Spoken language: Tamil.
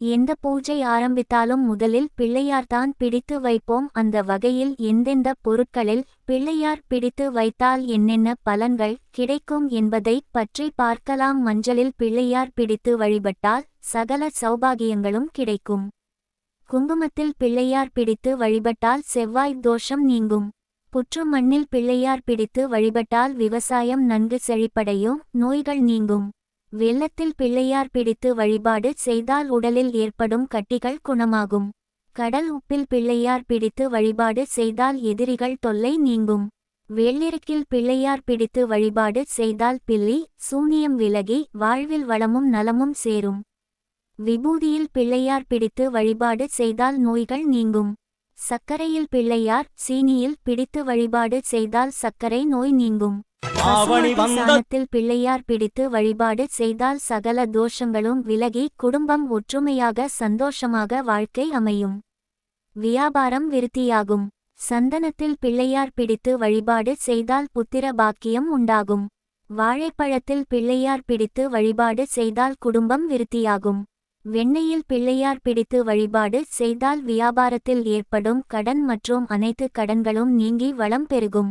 எந்த பூஜை ஆரம்பித்தாலும் முதலில் பிள்ளையார்தான் பிடித்து வைப்போம். அந்த வகையில் எந்தெந்த பொருட்களில் பிள்ளையார் பிடித்து வைத்தால் என்னென்ன பலன்கள் கிடைக்கும் என்பதை பற்றி பார்க்கலாம். மஞ்சளில் பிள்ளையார் பிடித்து வழிபட்டால் சகல சௌபாகியங்களும் கிடைக்கும். குங்குமத்தில் பிள்ளையார் பிடித்து வழிபட்டால் செவ்வாய் தோஷம் நீங்கும். புற்று மண்ணில் பிள்ளையார் பிடித்து வழிபட்டால் விவசாயம் நன்கு செழிப்படையும் நோய்கள் நீங்கும். வெள்ளத்தில் பிள்ளையார் பிடித்து வழிபாடு செய்தால் உடலில் ஏற்படும் கட்டிகள் குணமாகும். கடல் உப்பில் பிள்ளையார் பிடித்து வழிபாடு செய்தால் எதிரிகள் தொல்லை நீங்கும். வெள்ளிருக்கில் பிள்ளையார் பிடித்து வழிபாடு செய்தால் பில்லி சூனியம் விலகி வாழ்வில் வளமும் நலமும் சேரும். விபூதியில் பிள்ளையார் பிடித்து வழிபாடு செய்தால் நோய்கள் நீங்கும். சர்க்கரையில் பிள்ளையார் சீனியில் பிடித்து வழிபாடு செய்தால் சர்க்கரை நோய் நீங்கும். சாணத்தில் பிள்ளையார் பிடித்து வழிபாடு செய்தால் சகல தோஷங்களும் விலகி குடும்பம் ஒற்றுமையாக சந்தோஷமாக வாழ்க்கை அமையும். வியாபாரம் விருத்தியாகும். சந்தனத்தில் பிள்ளையார் பிடித்து வழிபாடு செய்தால் புத்திர பாக்கியம் உண்டாகும். வாழைப்பழத்தில் பிள்ளையார் பிடித்து வழிபாடு செய்தால் குடும்பம் விருத்தியாகும். வெண்ணெயில் பிள்ளையார் பிடித்து வழிபாடு செய்தால் வியாபாரத்தில் ஏற்படும் கடன் மற்றும் அனைத்து கடன்களும் நீங்கி வளம் பெருகும்.